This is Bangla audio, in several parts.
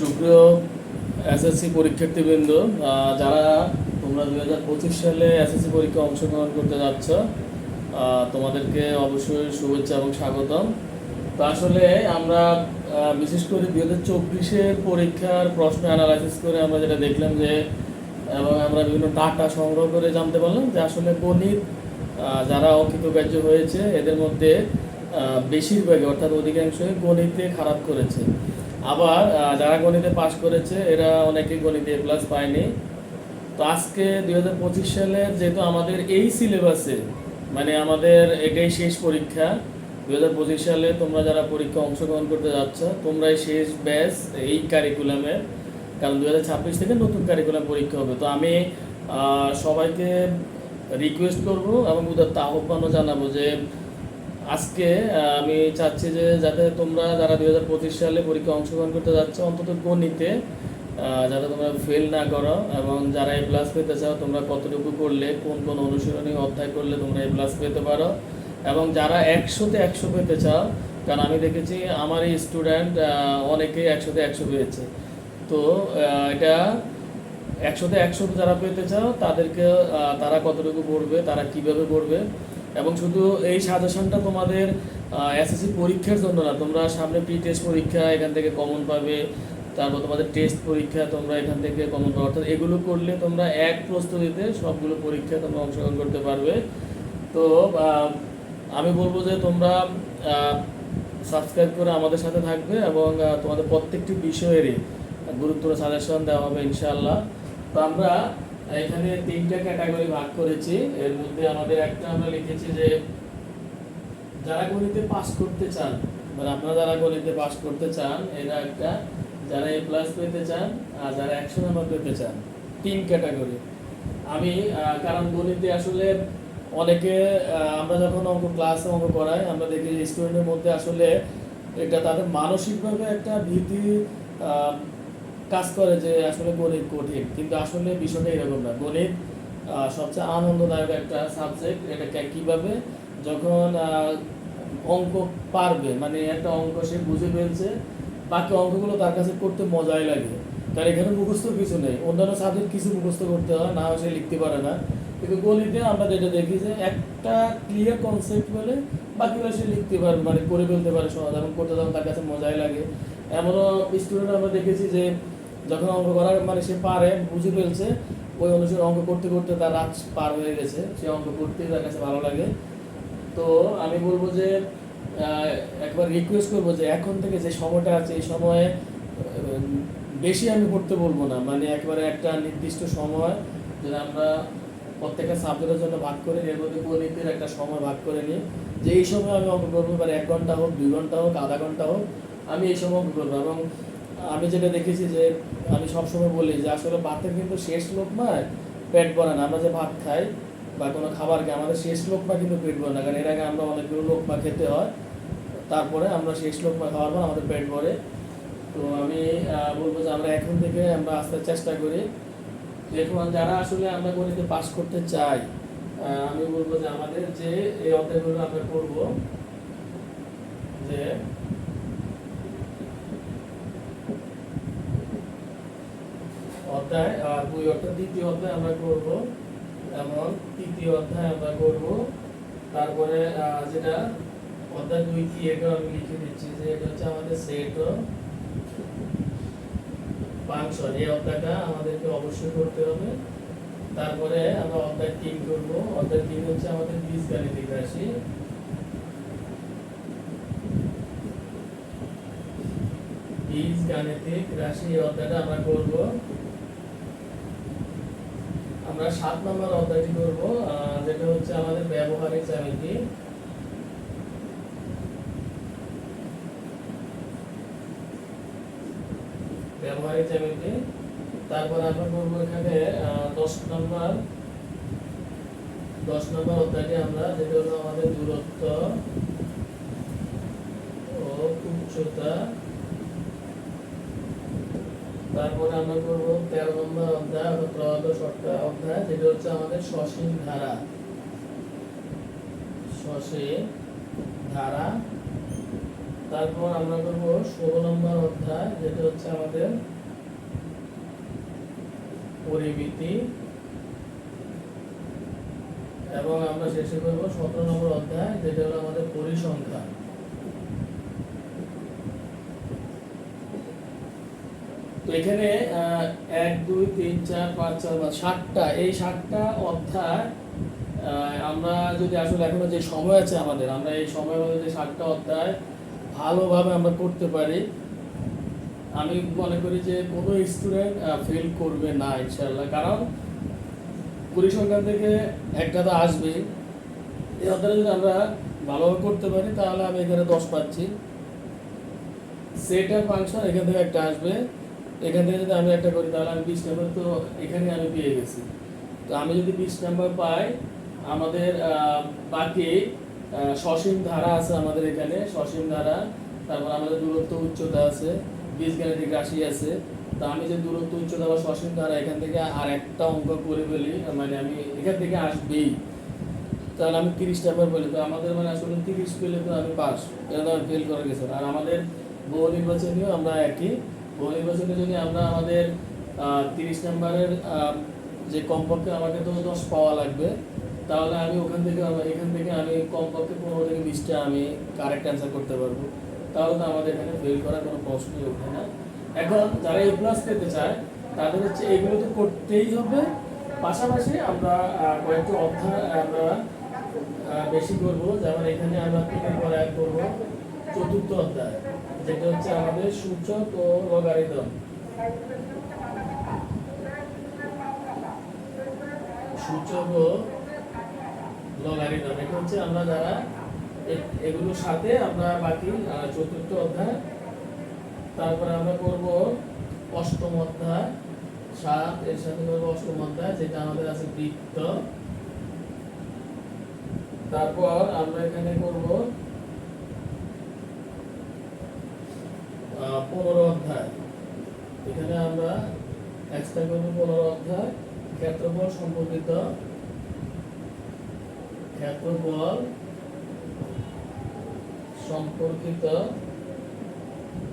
সুপ্রিয় এসএসসি পরীক্ষার্থীবৃন্দ যারা তোমরা দু হাজার পঁচিশ সালে এসএসসি পরীক্ষা অংশগ্রহণ করতে যাচ্ছ তোমাদেরকে অবশ্যই শুভেচ্ছা এবং স্বাগতম। তো আসলে আমরা বিশেষ করে দু হাজার চব্বিশের পরীক্ষার প্রশ্ন অ্যানালাইসিস করে আমরা যেটা দেখলাম যে এবং আমরা বিভিন্ন ডাটা সংগ্রহ করে জানতে পারলাম যে আসলে গণিত যারা অকৃতকার্য হয়েছে, এদের মধ্যে বেশিরভাগই অর্থাৎ অধিকাংশই গণিতে খারাপ করেছে। আবার যারা গণিতে পাশ করেছে, এরা অনেকে গণিতে এ প্লাস পায়নি। তো আজকে দুই হাজার পঁচিশ সালের যেহেতু আমাদের এই সিলেবাসে মানে আমাদের এটাই শেষ পরীক্ষা, দুই হাজার পঁচিশ সালে তোমরা যারা পরীক্ষা অংশগ্রহণ করতে যাচ্ছ, তোমরাই শেষ ব্যাচ এই কারিকুলামের কারণ দু হাজার ছাব্বিশ থেকে নতুন কারিকুলাম পরীক্ষা হবে। তো আমি সবাইকে রিকোয়েস্ট করব এবং উদাত্ত আহ্বানও জানাব যে আজকে আমি চাচ্ছি যে যাতে তোমরা যারা দুই হাজার পঁচিশ সালে পরীক্ষা অংশগ্রহণ করতে যাচ্ছ, অন্তত গণিতে যাতে তোমরা ফেল না করো এবং যারা এ প্লাস পেতে চাও, তোমরা কতটুকু করলে, কোন কোন অনুশীলনী অধ্যায় করলে তোমরা এ প্লাস পেতে পারো এবং যারা একশোতে একশো পেতে চাও, কারণ আমি দেখেছি আমার এই স্টুডেন্ট অনেকেই একশোতে একশো পেয়েছে। তো এটা একশোতে একশো যারা পেতে চাও, তাদেরকে তারা কতটুকু পড়বে তারা কীভাবে পড়বে এবং শুধু এই সাজেশনটা তোমাদের এসএসসি পরীক্ষার জন্য না, তোমরা সামনে প্রি টেস্ট পরীক্ষা এখান থেকে কমন পাবে, তারপর তোমাদের টেস্ট পরীক্ষা তোমরা এখান থেকে কমন পাবে, অর্থাৎ এগুলো করলে তোমরা এক প্রস্তুতিতে সবগুলো পরীক্ষা তোমরা অংশগ্রহণ করতে পারবে। তো আমি বলব যে তোমরা সাবস্ক্রাইব করে আমাদের সাথে থাকবে এবং তোমাদের প্রত্যেকটি বিষয়েরই গুরুত্বপূর্ণ সাজেশন দেওয়া হবে ইনশাআল্লাহ। তো আমরা এখানে তিনটা ক্যাটাগরি ভাগ করেছি। এর মধ্যে আমাদের একটা আমরা লিখেছি যে, যারা গণিতে পাস করতে চান মানে আপনারা যারা গণিতে পাস করতে চান, এরা একটা যারা এ প্লাস পেতে চান আর যারা একশো নাম্বার পেতে চান, তিন ক্যাটাগরি। আমি কারণ গণিতে আসলে অনেকে আমরা যখন অঙ্ক ক্লাস অঙ্ক করাই, আমরা দেখি স্টুডেন্টের মধ্যে আসলে এটা তাদের মানসিকভাবে একটা ভীতি কাজ করে যে আসলে গণিত কঠিন, কিন্তু আসলে বিষয়টা এরকম না। গণিত সবচেয়ে আনন্দদায়ক একটা সাবজেক্ট এটা কীভাবে যখন অঙ্ক পারবে মানে একটা অঙ্ক সে বুঝে ফেলছে, বাকি অঙ্কগুলো তার কাছে করতে মজাই লাগে। কারণ এখানে মুখস্থর কিছু নেই। অন্যান্য সাবজেক্ট কিছু মুখস্থ করতে হয়, না সে লিখতে পারে না। কিন্তু গণিতে আমরা যেটা দেখি যে একটা ক্লিয়ার কনসেপ্ট বলে বাকিগুলো সে লিখতে পারে মানে করে ফেলতে পারে সমাধান করতে তখন তার কাছে মজাই লাগে। এমনও স্টুডেন্ট আমরা দেখেছি যে যখন অঙ্ক করার মানে সে পারে, বুঝে ফেলছে, ওই অনুসারে অঙ্ক করতে করতে তার রাত পার হয়ে গেছে। সে অঙ্ক করতেই তার কাছে ভালো লাগে। তো আমি বলব যে একবার রিকোয়েস্ট করব যে, এখন থেকে যে সময়টা আছে, এই সময়ে বেশি আমি করতে বলব না। মানে একবারে একটা নির্দিষ্ট সময় যেটা আমরা প্রত্যেকটা সাবজেক্টের জন্য ভাগ করে এর মধ্যে গণিতের একটা সময় ভাগ করে নিই। যে এই সময় আমি অঙ্ক করব এক ঘণ্টা হোক, দুই ঘণ্টা হোক, আধা ঘণ্টা হোক, আমি এই সময় অঙ্ক করব। এবং আমি যেটা দেখেছি যে আমি সবসময় বলি যে আসলে ভাতের কিন্তু শেষ লোকমায় পেট ভরে না। আমরা যে ভাত খাই বা কোনো খাবার খাই, আমাদের শেষ লোকমা কিন্তু পেট ভরে না। কারণ এর আগে আমরা অনেকগুলো লোকমা খেতে হয়, তারপরে আমরা শেষ লোকমা খাওয়ার পর আমাদের পেট ভরে। তো আমি বলব যে আমরা এখন থেকে আমরা আস্তে চেষ্টা করি। দেখুন, যারা আসলে আমরা গণিতে পাস করতে চাই আমি বলব যে আমাদের যে এই অধ্যায়গুলো আমরা করব, যে অধ্যায় আর দুই অর্থাৎ দ্বিতীয় অধ্যায় আমরা করব এবং তৃতীয় অধ্যায় আমরা করব। তারপরে যেটা অধ্যায় দুই কি এটা আমি লিখে দিচ্ছি যে এটা হচ্ছে আমাদের সেট ফাংশন এই অধ্যায়টা আমাদেরকে অবশ্যই করতে হবে। তারপরে আমরা অধ্যায় তিন করব। অধ্যায় তিন হচ্ছে আমাদের বীজগাণিতিক রাশি। বীজগাণিতিক রাশি অধ্যায়টা আমরা করব। আমরা সাত নম্বর অধ্যায়টি করব যেটা হচ্ছে আমাদের ব্যবহারিক জ্যামিতি ব্যবহারিক জ্যামিতি তারপর আমরা করব এখানে দশ নম্বর দশ নম্বর অধ্যায়টি আমরা, যেটা হলো আমাদের দূরত্ব ও উচ্চতা তারপরে আমরা করব তেরো নম্বর অধ্যায় অর্থাৎ ত্রয়োদশ অধ্যায়। যেটা হচ্ছে আমাদের সসীম ধারা। সসীম ধারা। তারপর আমরা করব ষোলো নম্বর অধ্যায়, যেটা হচ্ছে আমাদের পরিমিতি। এবং আমরা শেষে করব সতেরো নম্বর অধ্যায়, যেটা হলো আমাদের পরিসংখ্যান। তো এখানে এক, দুই, তিন, চার, পাঁচ, ছয় পাঁচ সাতটা। এই সাতটা অধ্যায় আমরা যদি আসলে এখনও যে সময় আছে আমাদের, আমরা এই সময়ের মধ্যে যে সাতটা অধ্যায় ভালোভাবে আমরা করতে পারি, আমি মনে করি যে কোনো স্টুডেন্ট ফেল করবে না ইনশাল্লাহ কারণ পরিসংখ্যান থেকে একটা তো আসবেই। এই অধ্যায় যদি আমরা ভালোভাবে করতে পারি, তাহলে আমি এখানে দশ পাচ্ছি। সেট আর ফাংশন এখান থেকে একটা আসবে। এখান থেকে যদি আমি একটা করি, তাহলে আমি বিশ নাম্বার তো এখানে আমি পেয়ে গেছি। তো আমি যদি বিশ নাম্বার পাই, আমাদের বাকি সসীম ধারা আছে আমাদের এখানে, সসীম ধারা, তারপর আমাদের দূরত্ব উচ্চতা আছে, বীজগাণিতিক রাশি আছে। তো আমি যে দূরত্ব উচ্চতা বা সসীম ধারা এখান থেকে আর একটা অঙ্ক করে ফেলি মানে আমি এখান থেকে আসবেই। তাহলে আমি তিরিশ নাম্বার পেলে তো আমাদের মানে আসলে তিরিশ পেলে তো আমি পাস এটা তো ফেল করে গেছি। আর আমাদের বহু নির্বাচনীয় আমরা একই। বহু নির্বাচনে যদি আমরা আমাদের তিরিশ নাম্বারের যে কমপক্ষে আমাকে তো দশ পাওয়া লাগবে, তাহলে আমি ওখান থেকে, এখান থেকে আমি কমপক্ষে পনেরো থেকে বিশটা আমি কারেক্ট অ্যান্সার করতে পারব। তাহলে তো আমাদের এখানে ফেল করার কোনো প্রশ্নই ওঠে না এখন যারা এ প্লাস পেতে চায়, তাদের হচ্ছে এগুলো তো করতেই হবে। পাশাপাশি আমরা কয়েকটি অধ্যায় আমরা বেশি করব। যেমন এখানে আমরা পর এক করব। চতুর্থ অধ্যায়, যেটা হচ্ছে আমাদের সূচক ও লগারিদম। সূচক ও লগারিদম, এটা হচ্ছে আমরা যারা এগুলোর সাথে আমরা বাকি চতুর্থ অধ্যায়, তারপরে আমরা করব অষ্টম অধ্যায়। সাত, এর সাথে করব অষ্টম অধ্যায়, যেটা আমাদের আছে বৃত্ত। তারপর আমরা এখানে করব পনেরো অধ্যায়। এখানে আমরা এক্সট্রা পনেরো অধ্যায়। ক্ষেত্রফল সম্পর্কিত। ক্ষেত্রফল সম্পর্কিত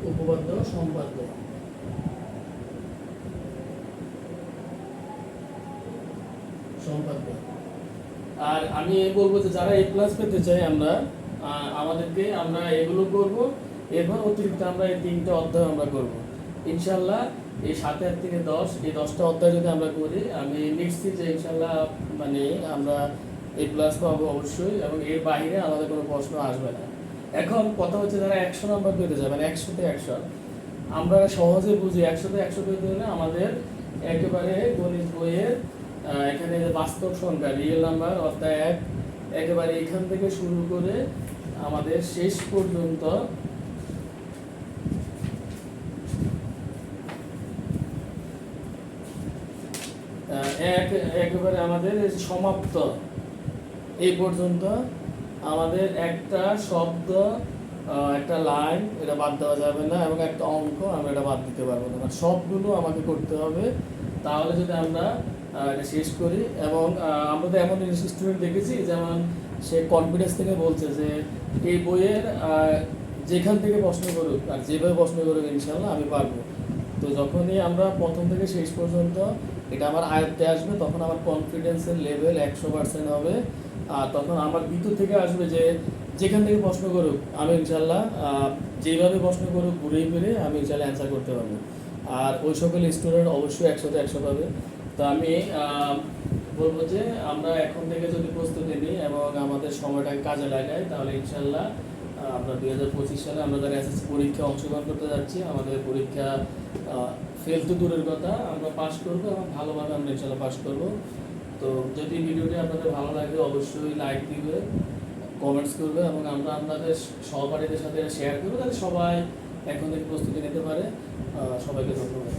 উপপাদ্য সম্পাদ্য। সম্পাদ্য। আর আমি বলব যে যারা এ প্লাস পেতে চাই আমরা আমাদেরকে আমরা এগুলো করব। এরপর অতিরিক্ত আমরা এই তিনটে অধ্যায় আমরা করব। ইনশাল্লাহ এই সাত আট থেকে দশ, এই দশটা অধ্যায় যদি আমরা করি, আমি নিশ্চিত যে ইনশাল্লাহ মানে আমরা এ প্লাস পাবো অবশ্যই এবং এর বাইরে আমাদের কোনো প্রশ্ন আসবে না। এখন কথা হচ্ছে যারা একশো নাম্বার পেতে যাবেন একশোতে একশো। আমরা সহজে বুঝি একশোতে একশো পেতে হলে আমাদের একেবারে গণিত বইয়ের এখানে বাস্তব সংখ্যা রিয়েল নাম্বার অর্থাৎ এক, একেবারে এখান থেকে শুরু করে আমাদের শেষ পর্যন্ত আহ, এক একেবারে আমাদের সমাপ্ত। এই পর্যন্ত আমাদের একটা শব্দ একটা লাইন এটা বাদ দেওয়া যাবে না এবং একটা অঙ্ক আমরা এটা বাদ দিতে পারব না। সবগুলো আমাকে করতে হবে। তাহলে যদি আমরা এটা শেষ করি এবং আমরা তো এমন স্টুডেন্ট দেখেছি, যেমন সে কনফিডেন্স থেকে বলছে যে এই বইয়ের যেখান থেকে প্রশ্ন করুক আর যেভাবে প্রশ্ন করুক ইনশাল্লাহ আমি পারব। তো যখনই আমরা প্রথম থেকে শেষ পর্যন্ত এটা আমার আয়ত্তে আসবে, তখন আমার কনফিডেন্সের লেভেল একশো পার্সেন্ট হবে। আর তখন আমার ভিতর থেকে আসবে যে যেখান থেকে প্রশ্ন করুক, আমি ইনশাল্লাহ যেভাবে প্রশ্ন করুক ঘুরে ফিরে আমি ইনশাল্লাহ অ্যান্সার করতে পারব। আর ওই সকল স্টুডেন্ট অবশ্যই একশোতে একশো পাবে। তো আমি বলব যে আমরা এখন থেকে যদি প্রস্তুতি নিই এবং আমাদের সময়টাকে কাজে লাগাই, তাহলে ইনশাল্লাহ আমরা দুই হাজার পঁচিশ সালে আমরা যারা এসএসসি পরীক্ষায় অংশগ্রহণ করতে যাচ্ছি, আমাদের পরীক্ষা ফেল তো দূরের কথা, আমরা পাশ করব এবং ভালোভাবে আমরা ইনশাল্লাহ পাশ করব। তো যদি ভিডিওটি আপনাদের ভালো লাগে, অবশ্যই লাইক দিবে কমেন্টস করবে এবং আমরা আপনাদের সহপাঠীদের সাথে শেয়ার করব, তাহলে সবাই এখন থেকে প্রস্তুতি নিতে পারে। সবাইকে ধন্যবাদ।